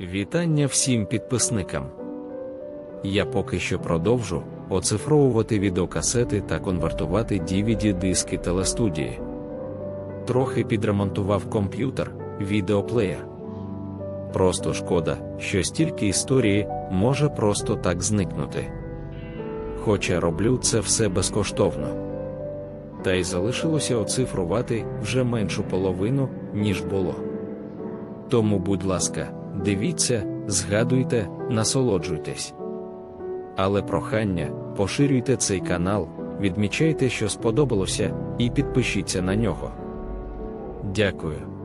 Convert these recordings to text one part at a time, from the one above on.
Вітання всім підписникам. Я поки що продовжу оцифровувати відеокасети та конвертувати DVD-диски телестудії. Трохи підремонтував комп'ютер, відеоплеєр. Просто шкода, що стільки історії може просто так зникнути. Хоча роблю це все безкоштовно. Та й залишилося оцифрувати вже меншу половину, ніж було. Тому, будь ласка, дивіться, згадуйте, насолоджуйтесь. Але прохання, поширюйте цей канал, відмічайте, що сподобалося, і підпишіться на нього. Дякую.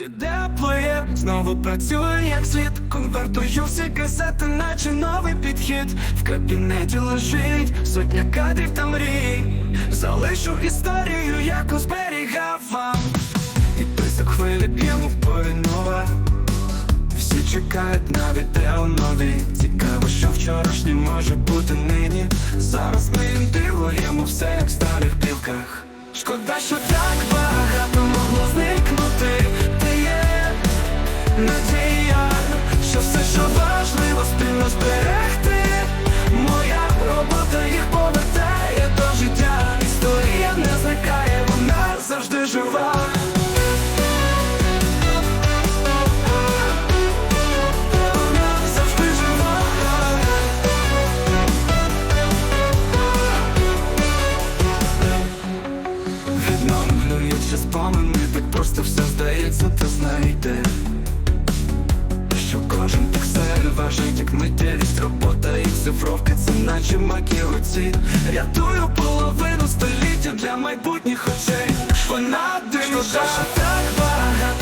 Відеоплеєр знову працює як слід Конвертую всі касети, наче новий підхід В кабінеті лежить сотня кадрів та мрій Залишу історію, яку зберігав чекають на відео нові Цікаво, що вчорашнє може бути нині. Зараз ми дивуємо все як здається, ти знайде Що кожен піксель важить, як миттєвість, робота і цифровка, це наче макіоці. Рятую половину століття для майбутніх очей. Вона що так багато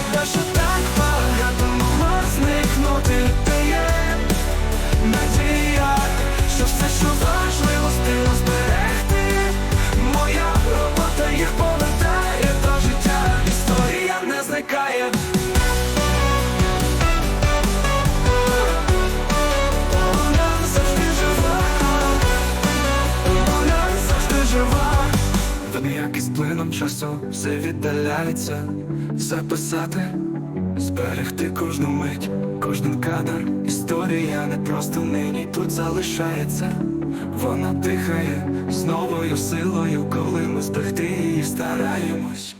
часу все віддаляється. Записати, зберегти кожну мить, кожен кадр. Історія не просто нині тут залишається. Вона дихає з новою силою, коли ми зберегти її стараємось